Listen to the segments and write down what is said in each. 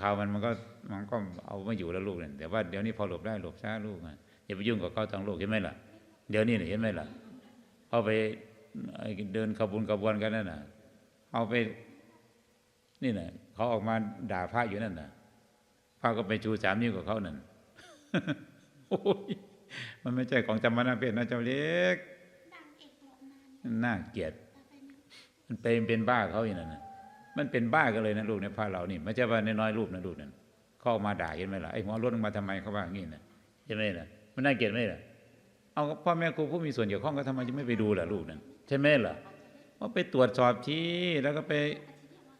ข่าวมันมันก็มันก็เอาไม่อยู่แล้วลูกเนี่ยแต่ว่าเดี๋ยวนี้พอหลบได้หลบช้าลูกอะอย่าไปยุ่งกับเขาทางโลกเห็นไหมล่ะ เดี๋ยวนี้เนี่ยเห็นไหมล่ะเอาไปไอ้เดินขบวนขบวนกันนั่นน่ะเอาไป นี่น่ะเขาออกมาด่าพระอยู่นั่นน่ะพระก็ไปชูสามนิ้วกับเขานั่นโอ้ยมันไม่ใช่ของจำมานาเพศนะเจ้าเล็กดังเอกบอกนานน่าเกลียดแต่เป็นมันเป็นเป็นบ้าเขาอย่างนั้นนะ มันเป็นบ้ากันเลยนะลูกในพระเรานี่ไม่ใช่ว่าน้อยๆรูปนะลูกนั่นเข้ามาด่าเห็นไหมล่ะไอ้หัวรถมาทำไมเขาว่างี้นะเห็นไหมล่ะมันน่าเกลียดไหมล่ะเอาพ่อแม่ครูผู้มีส่วนเกี่ยวข้องก็ทำไมจะไม่ไปดูล่ะลูกนั่นใช่ไหมล่ะว่าไปตรวจสอบที่แล้วก็ไป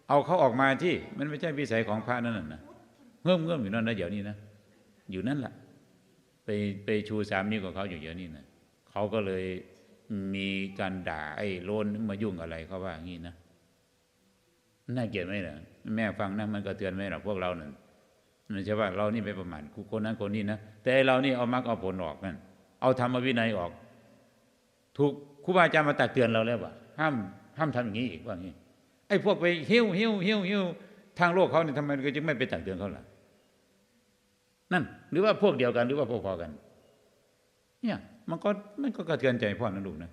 เอาเขาออกมาที่มันไม่ใช่วิสัยของพระนั่นน่ะนะเงื่อมเงื่อมอยู่นั่นนะเดี๋ยวนี้นะอยู่นั่นแหละไปไปชูสามนิ้วกับเขาอยู่เดี๋ยวนี้นะเขาก็เลยมีการด่าไอ้โลนมายุ่งอะไรเขาว่างี้นะ น่าเกลียดไหมล่ะแม่ฟังนะมันก็เตือนไหมล่ะพวกเรานั่นไม่ใช่ว่าเรานี่ไปประมาทคนนั้นคนนี้นะแต่เรานี่เอามักเอาผลออกนั่นเอาธรรมวินัยออก ถูกครูบาอาจารย์มาตักเตือนเราแล้วว่าห้ามห้ามทำอย่างนี้อีกว่างี้ไอ้พวกไปเหี้ยวเหี้ยวเหี้ยวเหี้ยวทางโลกเขาเนี่ยทำไมก็จึงไม่ไปตักเตือนเขาล่ะนั่น หรือว่าพวกเดียวกันหรือว่าพอๆกัน เนี่ยมันก็มันก็กระเทือนใจพ่อนะลูกนะ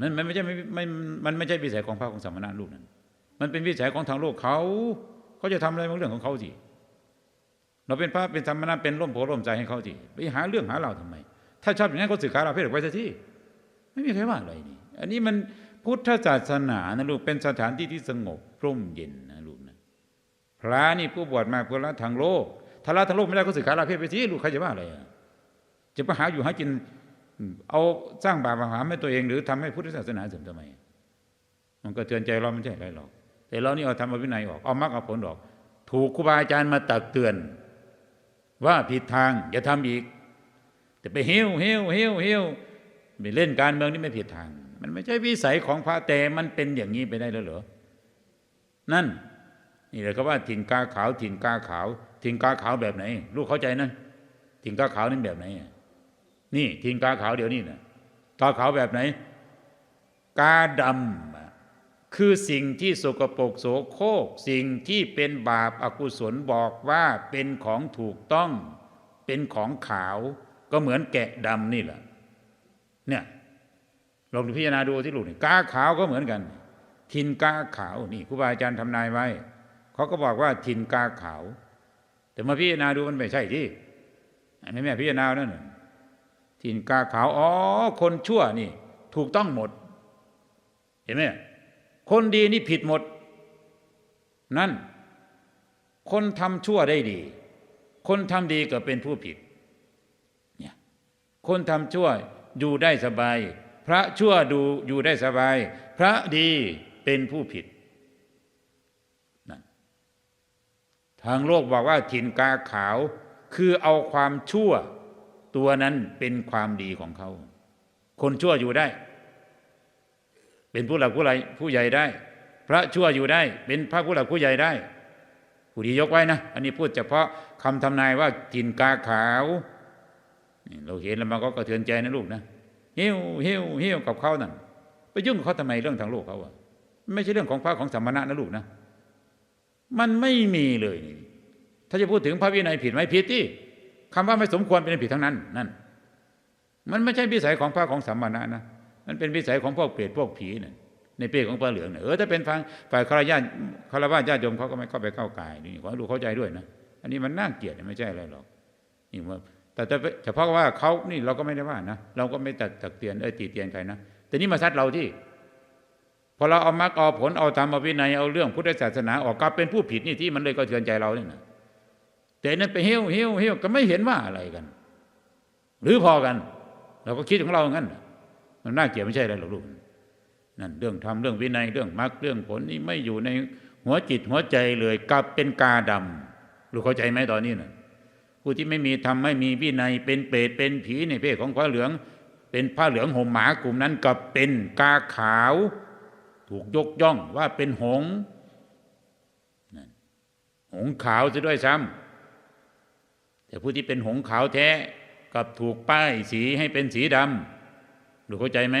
มันมันไม่ใช่ไม่ไม่มันไม่ใช่วิสัยของพระของสมณะลูกนั้น มันเป็นวิสัยของทางโลกเขาเขาจะทำอะไรมันเรื่องของเขาสิเราเป็นพระเป็นธรรมนะเป็นร่มโพร่มใจให้เขาสิไปหาเรื่องหาเราทำไม ถ้าชอบอย่างนั้นเขาสึกขาเราเพศไว้ซะที่ ไม่มีใครว่าอะไรนี่ อันนี้มันพุทธศาสนานะลูกเป็นสถานที่ที่สงบร่มเย็นนะลูกนะพระนี่ผู้บวชมาเพื่อละทางโลก ถ้าละทางโลกไม่ได้ก็สึกขาเราเพศไปที่ลูกใครจะว่าอะไรอะจะไปหาอยู่หากินเอาสร้างบาปหาให้ตัวเอง หรือทำให้พุทธศาสนาเสื่อมทำไมมันก็เตือนใจเราไม่ใช่อะไรหรอก แต่เรานี่เอาธรรมวินัยออกเอามรรคเอาผลออก ถูกครูบาอาจารย์มาตักเตือน ว่าผิดทางอย่าทำอีก แต่ไปเฮี้ยวเฮี้ยวเฮี้ยวเฮี้ยวไปเล่นการเมืองนี่ไม่ผิดทาง มันไม่ใช่วิสัยของพระแต่มันเป็นอย่างนี้ไปได้แล้วเหรอนั่นนี่เลยก็ว่าถิ่นกาขาวถิ่นกาขาวถิ่นกาขาวแบบไหน ลูกเข้าใจนะถิ่นกาขาวนี่แบบไหนนี่ถิ่นกาขาวเดี๋ยวนี้นะกาขาวแบบไหน กาดำ คือสิ่งที่สกปรกโสโครกสิ่งที่เป็นบาปอากุศลบอกว่าเป็นของถูกต้อง เป็นของขาวก็เหมือนแกะดำนี่แหละเนี่ยลองพิจารณาดูที่ลูกนี่กาขาวก็เหมือนกัน ทินกาขาวนี่ครูบาอาจารย์ทำนายไว้เขาก็บอกว่าทินกาขาว แต่มาพิจารณาดูมันไม่ใช่ที่อันนี้แม่พิจารณานั่นน่ะทินกาขาวอ๋อคนชั่วนี่ ถูกต้องหมด เห็นไหม คนดีนี่ผิดหมด นั่น คนทำชั่วได้ดี คนทำดีก็เป็นผู้ผิดเนี่ยคนทำชั่วอยู่ได้สบาย พระชั่วดูอยู่ได้สบาย พระดีเป็นผู้ผิดนั่นทางโลกบอกว่าถิ่นกาขาวคือเอาความชั่วตัวนั้นเป็นความดีของเขา คนชั่วอยู่ได้ เป็นผู้หลักผู้ใหญ่ผู้ใหญ่ได้ พระชั่วอยู่ได้ เป็นพระผู้หลักผู้ใหญ่ได้ ผู้ดียกไว้นะ อันนี้พูดเฉพาะคำทำนายว่ากินกาขาวเราเห็นแล้วมันก็กระเทือนใจนะลูกนะเหี้ยวเหี้ยวเหี้ยวกับเขานั่นไปยุ่งกับเขาทำไมเรื่องทางโลกเขาอะไม่ใช่เรื่องของพระของสมณะนะลูกนะมันไม่มีเลย ถ้าจะพูดถึงพระวินัยผิดไหมผิดที่คำว่าไม่สมควรเป็นผิดทั้งนั้น นั่น มันไม่ใช่วิสัยของพระของสมณะนะ มันเป็นวิสัยของพวกเปรตพวกผีเนี่ยในเปรตของพระเหลืองเนี่ยเออถ้าเป็นฝ่ายคารยาคารวะญาติโยมเขาก็ไม่เข้าไปเข้ากายนี่ขอให้ลูเข้าใจด้วยนะอันนี้มันน่าเกลียดไม่ใช่อะไรหรอกนี่ว่าแต่แต่เฉพาะว่าเขานี่เราก็ไม่ได้ว่านะเราก็ไม่ตัดตักเตือนเออตีเตียนใครนะแต่นี่มาซัดเราที่พอเราเอามรรคเอาผลเอาธรรมเอาวินัยเอาเรื่องพุทธศาสนาออกกลับเป็นผู้ผิดนี่ที่มันเลยก็เทือนใจเราเนี่ยนะแต่นั่นไปเหี้ยวเหี้ยวเหี้ยวก็ไม่เห็นว่าอะไรกัน หรือพอกัน เราก็คิดของเรางั้นนะ มันน่าเกลียดไม่ใช่อะไรหรอกลูกนั่นเรื่องธรรมเรื่องวินัยเรื่องมรรคเรื่องผลนี่ไม่อยู่ในหัวจิตหัวใจเลยกลับเป็นกาดำลูกเข้าใจไหมตอนนี้น่ะผู้ที่ไม่มีธรรมไม่มีวินัยเป็นเปรตเป็นผีในเพศของพระเหลือง เป็นผ้าเหลืองห่มหมากลุ่มนั้นกลับเป็นกาขาว ถูกยกย่องว่าเป็นหงนั่นหงขาวจะด้วยซ้ำแต่ผู้ที่เป็นหงขาวแท้กับถูกป้ายสีให้เป็นสีด ดูเข้าใจไหม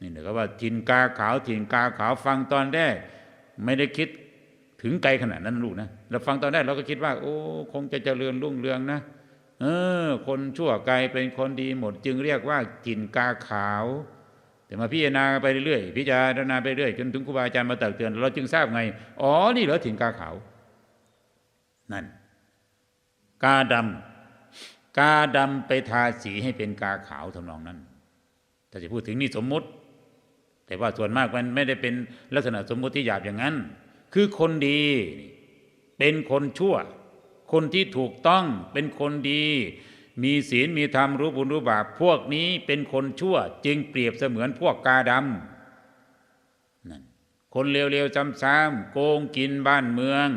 นี่เดี๋ยวก็ว่าถิ่นกาขาวถิ่นกาขาวฟังตอนแรกไม่ได้คิดถึงไกลขนาดนั้นลูกนะเราฟังตอนแรกเราก็คิดว่า โอ้คงจะเจริญรุ่งเรืองนะเออ คนชั่วไกลเป็นคนดีหมด จึงเรียกว่าถิ่นกาขาว แต่มาพิจารณาไปเรื่อยพิจารณาไปเรื่อยจนถึงครูบาอาจารย์มาตักเตือน เราจึงทราบไง อ๋อนี่เหรอถิ่นกาขาว นั่น กาดำกาดำไปทาสีให้เป็นกาขาวทำนองนั้นาจะพูดถึงนี่สมมุติ แต่ว่าส่วนมากมันไม่ได้เป็นลักษณะสมมุติที่หยาบอย่างนั้น คือคนดี เป็นคนชั่ว คนที่ถูกต้องเป็นคนดี มีศีลมีธรรมรู้บุญรู้บาปพวกนี้เป็นคนชั่ว จึงเปรียบเสมือนพวกกาดำนั่นคนเลวๆซ้ำๆโกงกินบ้านเมือง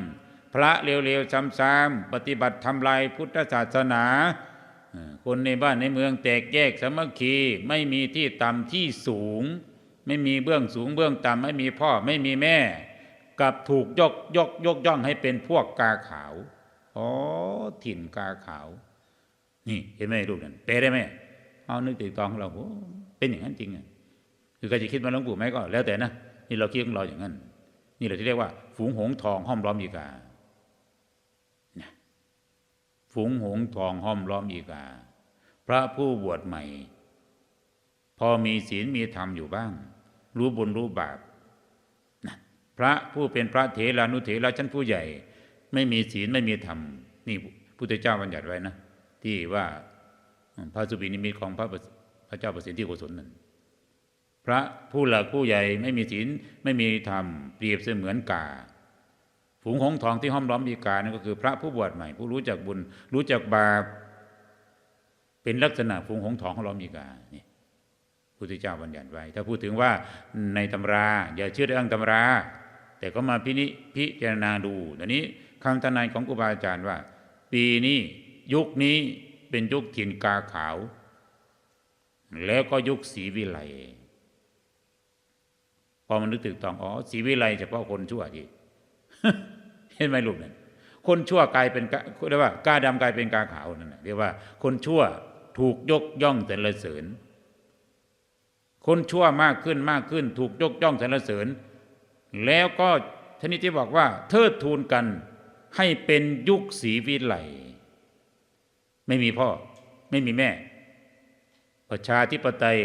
พระเลวๆซ้ำๆปฏิบัติทำลายพุทธศาสนา คนในบ้านในเมืองแตกแยกสามัคคีไม่มีที่ต่ำที่สูง ไม่มีเบื้องสูงเบื้องต่ำไม่มีพ่อไม่มีแม่กับถูกยกยกยกย่องให้เป็นพวกกาขาวอ๋อถิ่นกาขาว นี่เห็นไหมรูปนั้นเปลได้ไหมเอานึกติดตองของเราโอ้เป็นอย่างนั้นจริงอะคือใครจะคิดมาหลวงปู่ไหมก็แล้วแต่นะนี่เราคิดของเราอย่างนั้น นี่เราที่เรียกว่า ฝูงหงส์ทองห้อมล้อมอีกา ฝูงหงส์ทองห้อมล้อมอีกา พระผู้บวชใหม่ พอมีศีลมีธรรมอยู่บ้าง รู้บุญรู้บาปนะพระผู้เป็นพระเถรานุเถระชั้นผู้ใหญ่ ไม่มีศีลไม่มีธรรม นี่พุทธเจ้าบัญญัติไว้นะ ที่ว่าพระสุบินิมิตของพระพระเจ้าประสิทธิโกศลนั้นพระผู้หลักผู้ใหญ่ไม่มีศีลไม่มีธรรม เปรียบเสมือนกา ฝูงหงส์ทองที่ห้อมล้อมมีกานั่นก็คือ พระผู้บวชใหม่ ผู้รู้จักบุญ รู้จักบาปเป็นลักษณะฝูงหงส์ทองห้อมล้อมมีกานี่พุทธเจ้าบัญญัติไว้ ถ้าพูดถึงว่าในตำรา อย่าเชื่อเรื่องตำรา แต่ก็มาพินิพิจารณาดูตอนนี้คำทนายของครูบาอาจารย์ว่า ปีนี้ยุคนี้เป็นยุคถิ่นกาขาว แล้วก็ยุคศรีวิไลพอมันนึกถึงตองอ๋อศรีวิไลเฉพาะคนชั่วที่ เห็นไหมลูกเนั่นคนชั่วกลายเป็นเรียกว่ากาดำกลายเป็นกาขาวนั่นนะเรียกว่า คนชั่วถูกยกย่องสรรเสริญ คนชั่วมากขึ้นมากขึ้น ถูกยกย่องสรรเสริญ แล้วก็ทนิที่บอกว่า เทิดทูนกันให้เป็นยุคศรีวิไลไม่มีพ่อ ไม่มีแม่ ประชาธิปไตย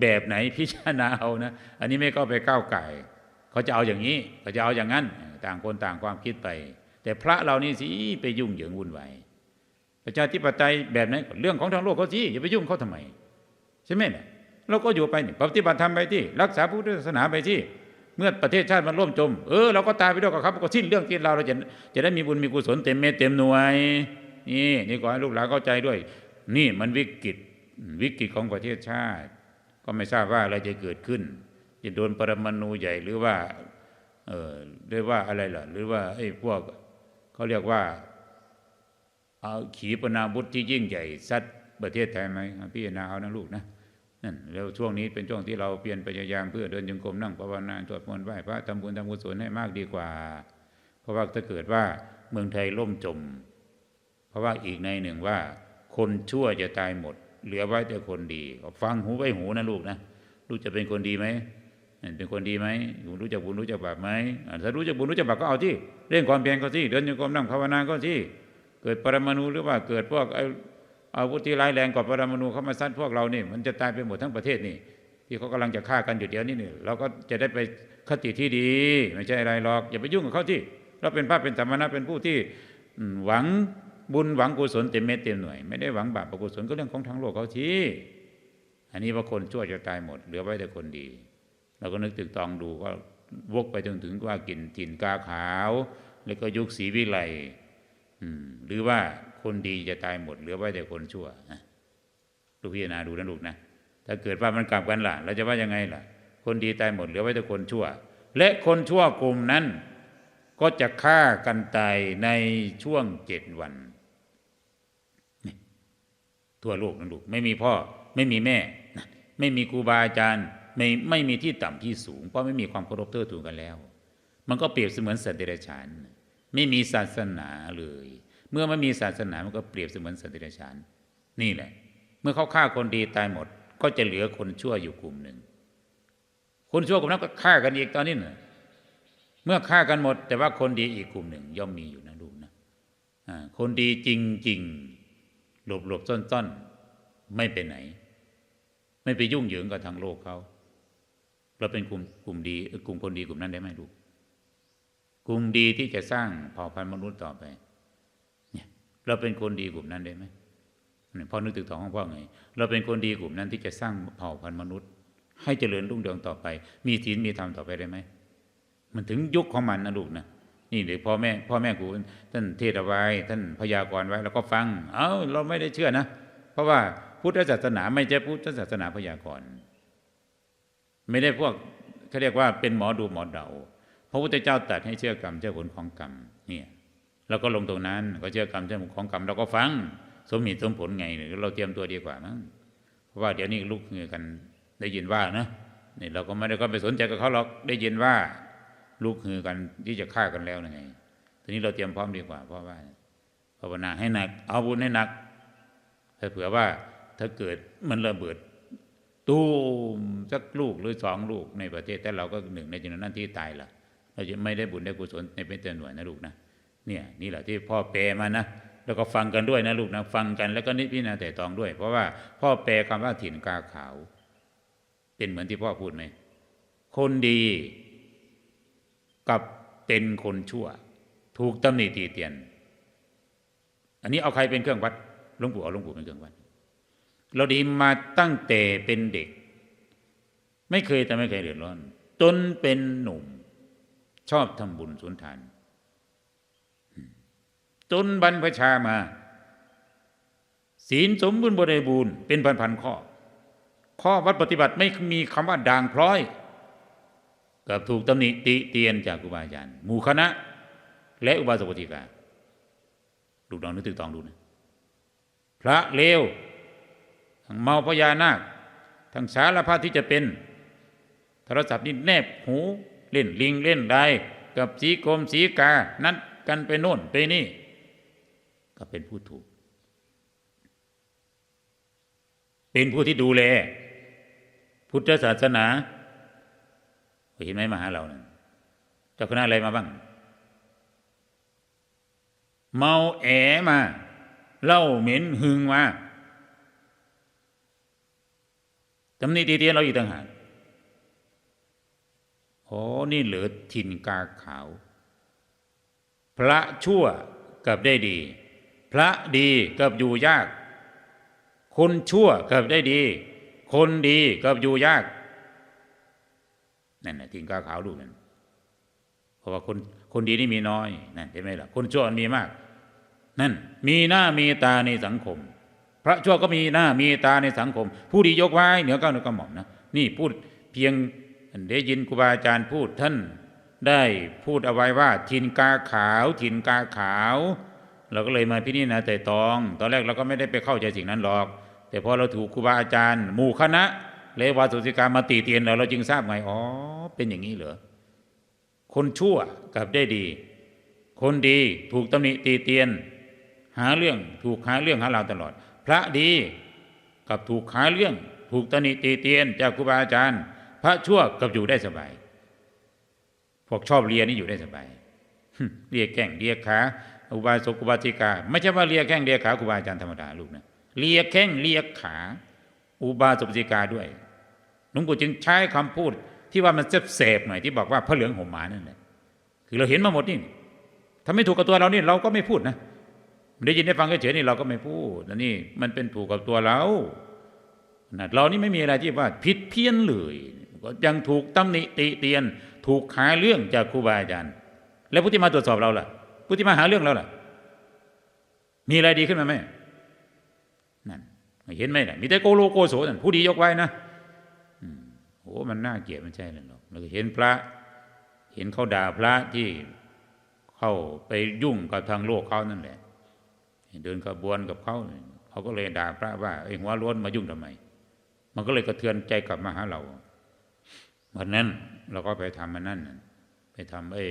แบบไหนพิจารณาเอานะ อันนี้ไม่ก็ไปก้าวไก่ เขาจะเอาอย่างนี้ เขาจะเอาอย่างนั้น ต่างคนต่างความคิดไป แต่พระเรานี่สิไปยุ่งเหยิงวุ่นวายประชาธิปไตยแบบไหนเรื่องของทางโลกเขาสิอย่าไปยุ่งเขาทำไม ใช่ไหมเนี่ยเราก็อยู่ไปนี่ปฏิบัติธรรมไปที่ รักษาพุทธศาสนาไปที่เมื่อประเทศชาติมันล่มจม เออเราก็ตายไปด้วยกับเขาก็สิ้นเรื่องที่เราเราจะจะได้มีบุญมีกุศลเต็มเม็ดเต็มหน่วย นี่นี่ขอให้ลูกหลานเข้าใจด้วย นี่มันวิกฤตวิกฤตของประเทศชาติ ก็ไม่ทราบว่าอะไรจะเกิดขึ้นจะโดนปรมาณูใหญ่หรือว่า เออเรียกว่าอะไรล่ะ หรือว่าไอ้พวกเขาเรียกว่าเอาขีปนาวุธที่ยิ่งใหญ่ซัดประเทศไทยไหมพี่นาเอานะลูกนะนั่นแล้วช่วงนี้เป็นช่วงที่เราเปลี่ยนพยายามเพื่อเดินจงกรมนั่งภาวนาสวดมนต์ไหว้พระทำบุญทำกุศลให้มากดีกว่า เพราะว่าถ้าเกิดว่าเมืองไทยล่มจม เพราะว่าอีกในหนึ่งว่า คนชั่วจะตายหมด เหลือไว้แต่คนดีฟังหูไว้หูนะลูกนะลูกจะเป็นคนดีไหม เป็นคนดีไหมรู้จักบุญรู้จักบาปไหมถ้ารู้จักบุญรู้จักบาปก็เอาที่เร่งความเพียรก็ที่เดินจงกมนั่งภาวนาก็ที่เกิดปรมาณูหรือว่าเกิดพวกอาวุธที่ร้ายแรงกว่าปรมาณูเข้ามาซัดพวกเรานี่มันจะตายไปหมดทั้งประเทศนี่ที่เขากำลังจะฆ่ากันอยู่เดี๋ยวนี้นี่เราก็จะได้ไปคติที่ดี ไม่ใช่อะไรหรอก อย่าไปยุ่งกับเขาที่ เราเป็นพระเป็นธรรมนะเป็นผู้ที่หวังบุญหวังกุศลเต็มเม็ดเต็มหน่วย ไม่ได้หวังบาปอกุศลก็เรื่องของทางโลกเขาที่ อันนี้ว่าคนชั่วจะตายหมดเหลือไว้แต่คนดี เราก็นึกตึกตองดูก็วกไปจนถึงว่ากินถิ่นกาขาว แล้วก็ยุคศรีวิไลหรือว่าคนดีจะตายหมดเหลือไว้แต่คนชั่วนะลูกพิจารณาดูนะลูกนะถ้าเกิดว่ามันกลับกันล่ะ เราจะว่ายังไงล่ะ คนดีตายหมดเหลือไว้แต่คนชั่ว และคนชั่วกลุ่มนั้น ก็จะฆ่ากันตายในช่วงเจ็ดวันทั่วโลกนะลูกไม่มีพ่อ ไม่มีแม่ ไม่มีครูบาอาจารย์ ไม่ไม่มีที่ต่ำที่สูง เพราะไม่มีความเคารพเทิดทูนกันแล้ว มันก็เปรียบเสมือนสัตว์เดรัจฉาน ไม่มีศาสนาเลย เมื่อไม่มีศาสนามันก็เปรียบเสมือนสัตว์เดรัจฉาน นี่แหละ เมื่อเขาฆ่าคนดีตายหมด ก็จะเหลือคนชั่วอยู่กลุ่มหนึ่ง คนชั่วกลุ่มนั้นก็ฆ่ากันอีกตอนนี้น่ะเมื่อฆ่ากันหมด แต่ว่าคนดีอีกกลุ่มหนึ่ง ย่อมมีอยู่นะลูกนะคนดีจริงๆหลบหลบซ่อนๆไม่ไปไหน ไม่ไปยุ่งเหยิงกับทางโลกเขา เราเป็นกลุ่มกลุ่มดีกลุ่มคนดีกลุ่มนั้นได้ไหมลูกกลุ่มดีที่จะสร้างเผ่าพันธุ์มนุษย์ต่อไป เนี่ย เราเป็นคนดีกลุ่มนั้นได้ไหมเนี่ยพ่อนึกถึงสองของพ่อไง เราเป็นคนดีกลุ่มนั้นที่จะสร้างเผ่าพันธุ์มนุษย์ ให้เจริญรุ่งเรืองต่อไป มีศีลมีธรรมต่อไปได้ไหมมันถึงยุคของมันนะลูกนะนี่เดี๋ยวพ่อแม่พ่อแม่ครูท่านเทศน์เอาไว้ท่านพยากรณ์ไว้แล้วก็ฟัง เอ้าเราไม่ได้เชื่อนะ เพราะว่าพุทธศาสนาไม่ใช่พุทธศาสนาพยากรณ์ ไม่ได้พวกเขาเรียกว่าเป็นหมอดูหมอเดาพระพุทธเจ้าตรัสให้เชื่อกรรมเชื่อผลของกรรมเนี่ยเราก็ลงตรงนั้นก็เชื่อกรรมเชื่อผลของกรรมเราก็ฟังสมเหตุสมผลไงเราเตรียมตัวดีกว่ามั้งเพราะว่าเดี๋ยวนี้ลูกเงือกันได้ยินว่านะนี่เราก็ไม่ได้ก็ไปสนใจกับเขาหรอกได้ยินว่าลูกหือกันที่จะฆ่ากันแล้วไงทีนี้เราเตรียมพร้อมดีกว่า เพราะว่าภาวนาให้หนัก เอาบุญให้หนักถ้าเผื่อว่าถ้าเกิดมันระเบิด ตูมสักลูกหรือสองลูกในประเทศแต่เราก็หนึ่งในจำนวนนั้นที่ตายละเราจะไม่ได้บุญได้กุศลในเป็นแต่หน่วยนะลูกนะเนี่ยนี่แหละที่พ่อแปลมานะแล้วก็ฟังกันด้วยนะลูกนะฟังกันแล้วก็นิพพิจารณาแต่ตองด้วย เพราะว่าพ่อแปลคำว่าถิ่นกาขาว เป็นเหมือนที่พ่อพูดไหมคนดีกับเป็นคนชั่ว ถูกตำหนิตีเตียน อันนี้เอาใครเป็นเครื่องวัดหลวงปู่เอาหลวงปู่เป็นเครื่องวัด เราดีมาตั้งแต่เป็นเด็ก ไม่เคยแต่ไม่เคยเดือดร้อน จนเป็นหนุ่ม ชอบทำบุญสุนทาน จนบรรพชามา ศีลสมบูรณ์บริบูรณ์เป็นพันๆข้อ ข้อวัดปฏิบัติไม่มีคำว่าด่างพร้อยกับถูกตำหนิติเตียนจากครูบาอาจารย์หมู่คณะ และอุบาสกอุบาสิกาลูกน้องนึกถึงตองดูนะ พระเลว ทั้งเมาพญานาค ทั้งสารพัดที่จะเป็น โทรศัพท์นี่แนบหูเล่นลิงเล่นได้กับสีกรมสีกา นัดกันไปโน่นไปนี่ ก็เป็นผู้ถูก เป็นผู้ที่ดูแล พุทธศาสนา เห็นไหมมาหาเรานะเจ้าคณะอะไรมาบ้าง เมาแอมาเหล้าเหม็นหึงมา ตำหนิตีเตียนเราอีกต่างหากโอ้นี่เหลือถิ่นกาขาว พระชั่วกับได้ดี พระดีกับอยู่ยาก คนชั่วกับได้ดี คนดีกับอยู่ยากนั่นนะทิ้งกาขาวดูนั่นเพราะว่าคนคนดีนี่มีน้อยนั่นเห็นไหมล่ะคนชั่วมีมาก นั่นมีหน้ามีตาในสังคม พระชั่วก็มีหน้ามีตาในสังคม ผู้ดียกไว้เหนือก้าวเหนือกระหม่อมนะนี่พูดเพียงได้ยินครูบาอาจารย์พูดท่านได้พูดเอาไว้ว่าทินกาขาวทินกาขาว เราก็เลยมาพิจารณาแต่ตอง ตอนแรกเราก็ไม่ได้ไปเข้าใจสิ่งนั้นหรอก แต่พอเราถูกครูบาอาจารย์หมู่คณะ เลวาสุสิกามาตีเตียนเราเราจึงทราบไงอ๋อเป็นอย่างนี้เหรอคนชั่วกับได้ดี คนดีถูกตำหนิตีเตียน หาเรื่องถูกหาเรื่องหาเราตลอด พระดีกับถูกหาเรื่อง ถูกตนิตีเตียนจากครูบาอาจารย์ พระชั่วกับอยู่ได้สบาย พวกชอบเรียนนี่อยู่ได้สบายเรียกแข้งเรียกขาอุบาสกอุบาสิกา ไม่ใช่ว่าเรียกแข้งเรียกขาครูบาอาจารย์ธรรมดาลูกนะเรียกแข้งเรียกขา อุบาสกอุบาสิกาด้วยหลวงปู่จึงใช้คำพูดที่ว่ามันเสบๆหน่อยที่บอกว่าพระเหลืองห่มหมานั่นแหละคือเราเห็นมาหมดนี่ถ้าไม่ถูกกับตัวเรานี่เราก็ไม่พูดนะ ได้ยินได้ฟังเฉยๆนี่เราก็ไม่พูดนะนี่มันเป็นถูกกับตัวเรานะเรานี่ไม่มีอะไรที่ว่าผิดเพี้ยนเลยก็ยังถูกตำหนิติเตียน ถูกหาเรื่องจากครูบาอาจารย์ แล้วผู้ที่มาตรวจสอบเราล่ะ ผู้ที่มาหาเรื่องเราล่ะ มีอะไรดีขึ้นมาไหมนั่นเห็นไหมล่ะมีแต่โกโลโกโสนั่นผู้ดียกไว้นะอืมโอ้มันน่าเกลียดมันใช่เลยหรอกแล้วก็เห็นพระ เห็นเขาด่าพระที่เข้าไปยุ่งกับทางโลกเขานั่นแหละ เดินขบวนกับเขาเขาก็เลยด่าพระว่าไอ้หัวล้วนมายุ่งทำไม มันก็เลยกระเทือนใจกลับมาหาเรา วันนั้นเราก็ไปทำมันนั่นไปทำไอ้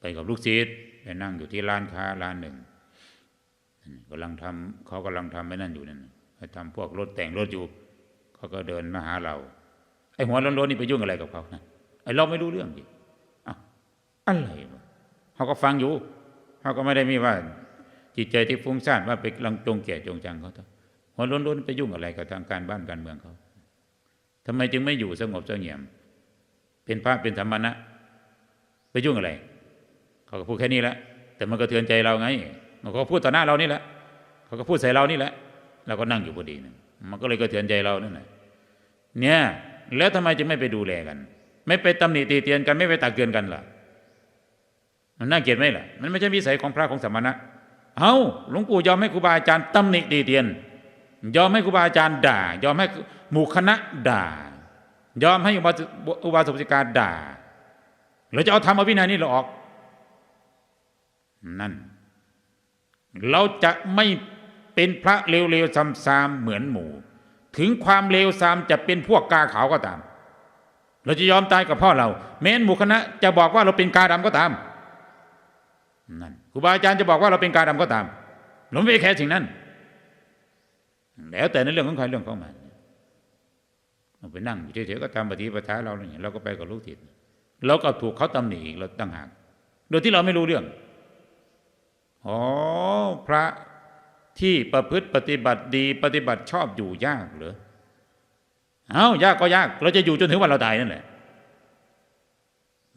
ไปกับลูกศิษย์ไปนั่งอยู่ที่ร้านค้าร้านหนึ่งกำลังทำเขากำลังทำไอ้นั่นอยู่นั่นไปทำพวกรถแต่งรถอยู่เขาก็เดินมาหาเราไอ้หัวล้วนๆนี่ไปยุ่งอะไรกับเขานะไอ้เราไม่รู้เรื่องดิอ้าวอะไรเขาก็ฟังอยู่เขาก็ไม่ได้มีว่า จิตใจที่ฟุ้งซ่านว่าไปลังจงเกลียดจงจังเขาต้องหัวล้นๆไปยุ่งอะไรกับทางการบ้านการเมืองเขาทำไมจึงไม่อยู่สงบเสงี่ยม เป็นพระเป็นธรรมณะไปยุ่งอะไร เขาก็พูดแค่นี้แหละแต่มันก็เทือนใจเราไงมันก็พูดต่อหน้าเรานี่แหละเขาก็พูดใส่เรานี่แหละเราก็นั่งอยู่พอดีนะมันก็เลยกระเทือนใจเรานั่นแหละเนี่ย แล้วทำไมจึงไม่ไปดูแลกัน ไม่ไปตำหนิตีเตียนกันไม่ไปตักเตือนกันล่ะ มันน่าเกลียดไหมล่ะ มันไม่ใช่วิสัยของพระของสมณะ เอาหลวงปู่ยอมให้ครูบาอาจารย์ตำหนิตีเตียน ยอมให้ครูบาอาจารย์ด่า ยอมให้หมู่คณะด่า ยอมให้อุบาสอุบาสกอุบาสิกาด่าเราจะเอาธรรมอภินัยนี่เราออก นั่น เราจะไม่เป็นพระเลวๆซ้ำๆเหมือนหมู่ถึงความเลวซ้ำจะเป็นพวกกาขาวก็ตาม เราจะยอมตายกับพ่อเรา แม้นหมู่คณะจะบอกว่าเราเป็นกาดำก็ตาม นั่นครูบาอาจารย์จะบอกว่าเราเป็นกาดำก็ตามเราไม่แคร์สิ่งนั้น แล้วแต่ในเรื่องของใครเรื่องของมันเราไปนั่งอยู่เฉยๆก็ทำปฏิปทาเราเนี่ยเราก็ไปกับลูกศิษย์เราก็ถูกเขาตำหนิเราตั้งหากโดยที่เราไม่รู้เรื่องอ๋อพระที่ประพฤติปฏิบัติดีปฏิบัติชอบอยู่ยากเหรอเอ้ายากก็ยาก เราจะอยู่จนถึงวันเราตายนั่นแหละ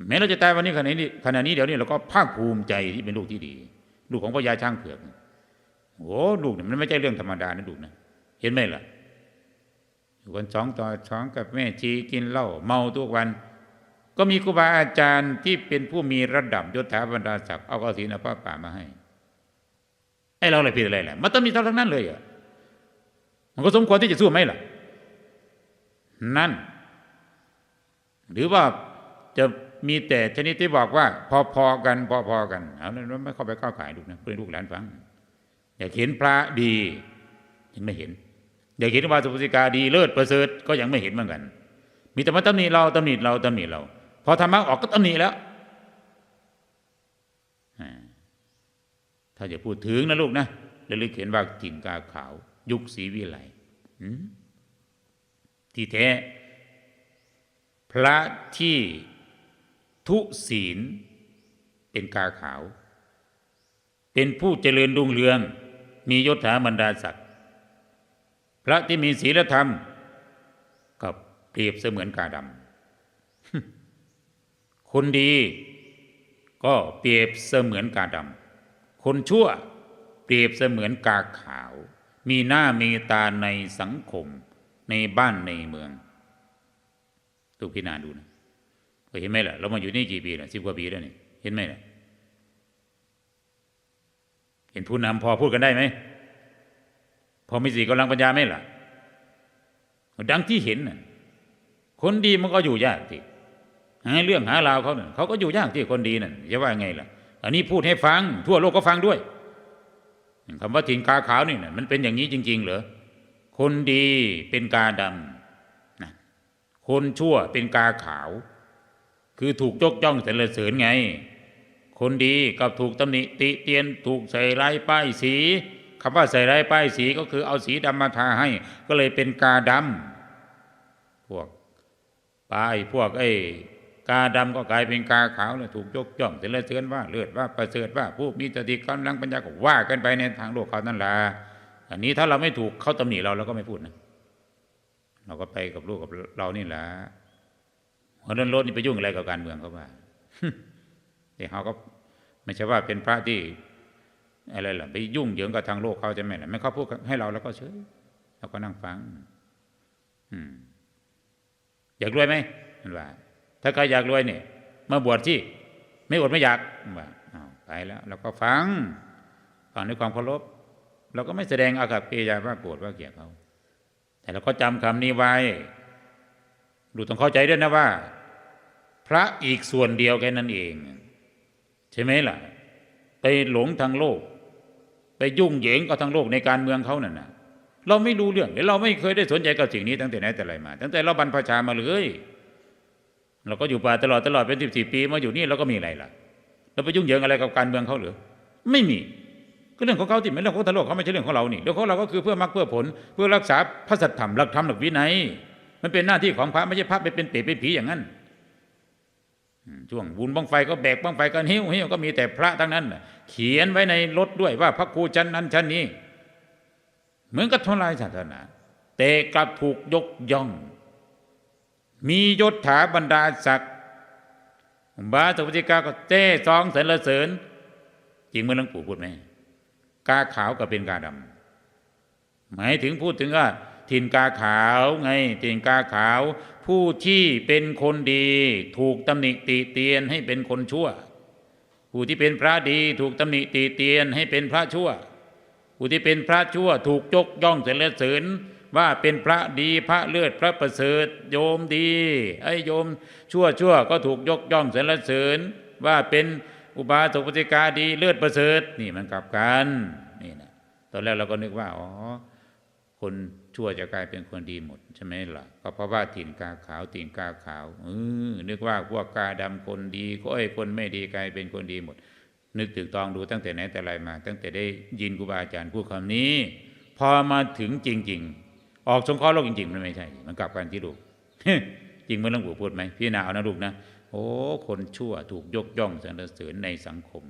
แม้เราจะตายวันนี้ขณะนี้ขณะนี้เดี๋ยวนี้เราก็ภาคภูมิใจที่เป็นลูกที่ดี ลูกของพ่อยาช้างเผือกโอ้ลูกเนี่ยมันไม่ใช่เรื่องธรรมดานะลูกนะเห็นไหมล่ะอยู่กันสองต่อสองกับแม่ชีกินเหล้าเมาทุกวัน ก็มีครูบาอาจารย์ที่เป็นผู้มีระดับยศถาบรรดาศักดิ์เอากระถินเอาผ้าป่ามาให้ไอ้เราอะไรผิดอะไรแหละมันต้องมีเท่าทั้งนั้นเลยอะมันก็สมควรที่จะสู้ไหมล่ะ นั่น หรือว่าจะ มีแต่ชนิดที่บอกว่า พอๆกันพอๆกันเอาแล้วไม่เข้าไปก้าวไก่ลูกนะเพื่อนลูกหลานฟัง อยากเห็นพระดียังไม่เห็น อยากเห็นวาสุปสิกาดีเลิศประเสริฐก็ยังไม่เห็นเหมือนกัน มีแต่มาตำหนิเราตำหนิเราตำหนิเรา พอธรรมะออกก็ตำหนิแล้วถ้าจะพูดถึงนะลูกนะระลึกเห็นว่ากิ่งกาขาว ยุคศรีวิไลที่แท้ พระที่ ทุศีล เป็นกาขาว เป็นผู้เจริญรุ่งเรือง มียศถาบรรดาศักดิ์พระที่มีศีลธรรมกับเปรียบเสมือนกาดำคนดีก็เปรียบเสมือนกาดำคนชั่วเปรียบเสมือนกาขาว มีหน้ามีตาในสังคมในบ้านในเมืองตูพิจารณาดูนะ เห็นไหมล่ะ เรามาอยู่นี่กี่ปีล้วสิบกว่าปีแล้วนี่เห็นไหมล่ะ เห็นผู้นำพอพูดกันได้ไหม พอมีสีกำลังปัญญาไหมล่ะ ดังที่เห็นน่ะคนดีมันก็อยู่ยากที่หาเรื่องหาราวเขาเนี่ยเขาก็อยู่ยากที่คนดีนั่นจะว่าไงล่ะ อันนี้พูดให้ฟัง ทั่วโลกก็ฟังด้วยคำว่าถิ่นกาขาวนี่นะมันเป็นอย่างนี้จริง ๆ เหรอคนดีเป็นกาดำนะคนชั่วเป็นกาขาว คือถูกยกย่องสรรเสริญไง คนดีกับถูกตำหนิติเตียนถูกใส่ร้ายป้ายสีคำว่าใส่ร้ายป้ายสีก็คือเอาสีดำมาทาให้ ก็เลยเป็นกาดำพวกป้ายพวกไอ้กาดำก็กลายเป็นกาขาวแล้วถูกยกย่องสรรเสริญว่าเลือดว่าประเสริฐว่าผู้มีสติกำลังปัญญาก็ว่ากันไปในทางโลกเขานั่นละอันนี้ถ้าเราไม่ถูกเขาตำหนิเราเราก็ไม่พูดนะเราก็ไปกับลูกกับเรานี่แหละ หัวเรื่องรถนี่ไปยุ่งอะไรกับการเมืองเขาว่าแต่เขาก็ไม่ใช่ว่าเป็นพระที่อะไรล่ะ ไปยุ่งเหยิงกับทางโลกเขาจะไหมล่ะไม่เขาพูดให้เราแล้วก็เฉยเราก็นั่งฟัง อืม อยากรวยไหมมันว่า ถ้าใครอยากรวยเนี่ยมาบวชที่ ไม่อดไม่อยากมันว่าอ้าวไปแล้วเราก็ฟังฟังด้วยความเคารพเราก็ไม่แสดงอากับกิริยาว่าโกรธว่าเกลียดเขาแต่เราก็จำคำนี้ไว้ ดูต้องเข้าใจด้วยนะว่า พระอีกส่วนเดียวแค่นั้นเอง ใช่ไหมล่ะ ไปหลงทางโลก ไปยุ่งเหยิงกับทางโลกในการเมืองเขานั่นนะเราไม่รู้เรื่องเราไม่เคยได้สนใจกับสิ่งนี้ตั้งแต่ไหนแต่ไรมา ตั้งแต่เราบรรพชามาเลยเราก็อยู่ป่าตลอดตลอดเป็นสิบสี่ปีมาอยู่นี่เราก็มีอะไรล่ะเราไปยุ่งเหยิงอะไรกับการเมืองเขาหรือไม่มีก็เรื่องของเขาที่เป็นเรื่องของทางโลกเขาไม่ใช่เรื่องของเรานี่เรื่องของเราก็คือเพื่อมรรคเพื่อผล เพื่อรักษาพระสัทธรรมหลักธรรมหลักวินัยมันเป็นหน้าที่ของพระไม่ใช่พระไปเป็นเปรตเป็นผีอย่างนั้น ช่วงบุญบังไฟก็แบกบังไฟกันหิ้วหิ้วก็มีแต่พระทั้งนั้นเขียนไว้ในรถด้วยว่าพระครูชั้นนั้นชั้นนี้ เหมือนกับทลายศาสนา แต่กลับถูกยกย่อง มียศถาบรรดาศักดิ์บาสวัสดิกาก็เจ้ซองสรรเสริญ จริงเมื่อหลวงปู่พูดไหมกาขาวกับเป็นกาดำหมายถึงพูดถึงว่าถิ่นกาขาวไงถิ่นกาขาว ผู้ที่เป็นคนดี ถูกตำหนิติเตียนให้เป็นคนชั่ว ผู้ที่เป็นพระดี ถูกตำหนิติเตียนให้เป็นพระชั่ว ผู้ที่เป็นพระชั่ว ถูกยกย่องสรรเสริญว่าเป็นพระดีพระเลือดพระประเสริฐโยมดีไอ้โยมชั่วชั่วก็ถูกยกย่องสรรเสริญว่าเป็นอุบาสกปฏิกาดีเลือดประเสริฐนี่มันกลับกันนี่นะตอนแรกเราก็นึกว่าอ๋อคน ชั่วจะกลายเป็นคนดีหมดใช่ไหมล่ะก็เพราะว่าถิ่นกาขาวถิ่นกาขาวเออนึกว่าพวกกาดำคนดีก็ไอ้คนไม่ดีกลายเป็นคนดีหมด นึกตึกตองดูตั้งแต่ไหนแต่ไรมา ตั้งแต่ได้ยินครูบาอาจารย์พูดคำนี้ พอมาถึงจริง ๆ ออกสงเคราะห์โลกจริงๆมันไม่ใช่ มันกลับกันที่ลูกจริงเมื่อหลวงปู่พูดไหมพี่นาเอานะลูกนะโอ้คนชั่วถูกยกย่องสรรเสริญในสังคม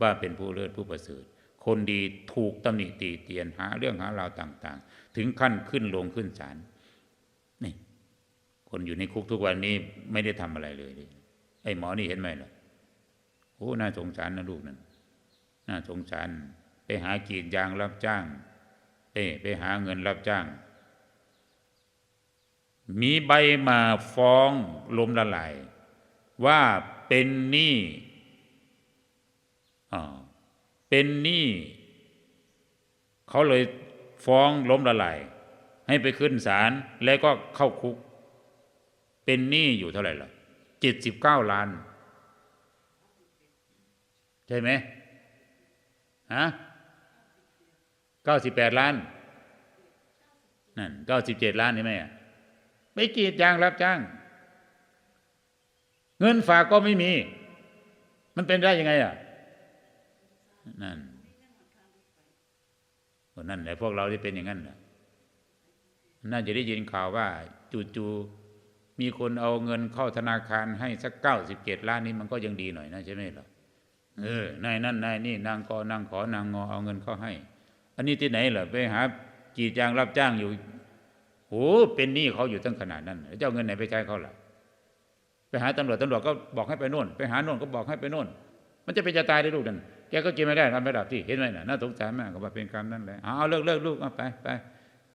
ว่าเป็นผู้เลิศผู้ประเสริฐคนดีถูกตำหนิตีเตียนหาเรื่องหาราวต่าง ๆ ถึงขั้นขึ้นลงขึ้นศาลนี่ คนอยู่ในคุกทุกวันนี้ไม่ได้ทำอะไรเลยไอ้หมอนี่เห็นไหมล่ะโอ้น่าสงสารนะลูกนั่นน่าสงสาร ไปหากรีดยางรับจ้างเอ้ไปหาเงินรับจ้าง มีใบมาฟ้องลมละลาย ว่าเป็นหนี้อ่าเป็นหนี้เขาเลย ฟ้องล้มละลายให้ไปขึ้นศาลแล้วก็เข้าคุก เป็นหนี้อยู่เท่าไหร่ล่ะเจ็ดสิบเก้าล้าน ใช่ไหมฮะเก้าสิบแปดล้านนั่นเก้าสิบเจ็ดล้านใช่ไหมอะไม่กีดยางรับจ้าง เงินฝากก็ไม่มี มันเป็นได้ยังไงอะนั่น นั่นแหละพวกเราที่เป็นอย่างนั้นน่ะน่าจะได้ยินข่าวว่าจู่ๆมีคนเอาเงินเข้าธนาคารให้สักเก้าสิบเจ็ดล้านนี้มันก็ยังดีหน่อยนะใช่ไหมล่ะเออนายนั่นนายนี่นางกอนางขอนางงอเอาเงินเข้าให้ อันนี้ที่ไหนล่ะไปหากรีดยางรับจ้างอยู่โอ้เป็นหนี้เขาอยู่ตั้งขนาดนั้นเจ้าเงินไหนไปใช้เขาล่ะ ไปหาตำรวจตำรวจก็บอกให้ไปโน่น ไปหาโน่นก็บอกให้ไปโน่น มันจะเป็นจะตายได้ลูกนั่น แกก็กินไม่ได้ทำไม่ได้ที่เห็นไหมน่ะน่าสงสารมากก็ว่าเป็นกรรมนั่นแหละเอาเอาเลิกเลิกลูกเอาไปไป